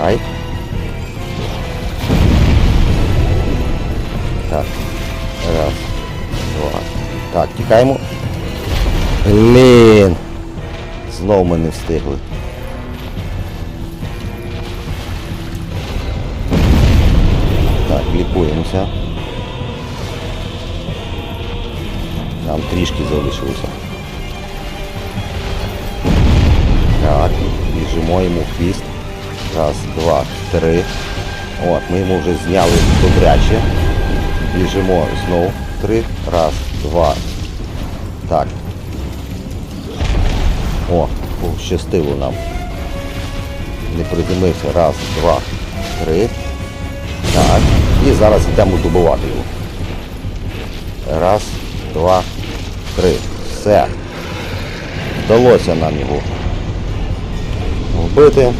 Ай. Так. Раз. Два. Так, тікаємо. Блін. Знов ми не встигли. Так, лікуємося. Нам трішки залишилося. Так, біжимо йому в хвіст. Раз, два, три. От, ми йому вже зняли добряче. Біжимо знову. Три. Раз, два. Так. О, пощастило нам. Не приземлився. Раз, два, три. Так. І зараз йдемо добивати його. Раз, два, три. Все. Вдалося нам його вбити.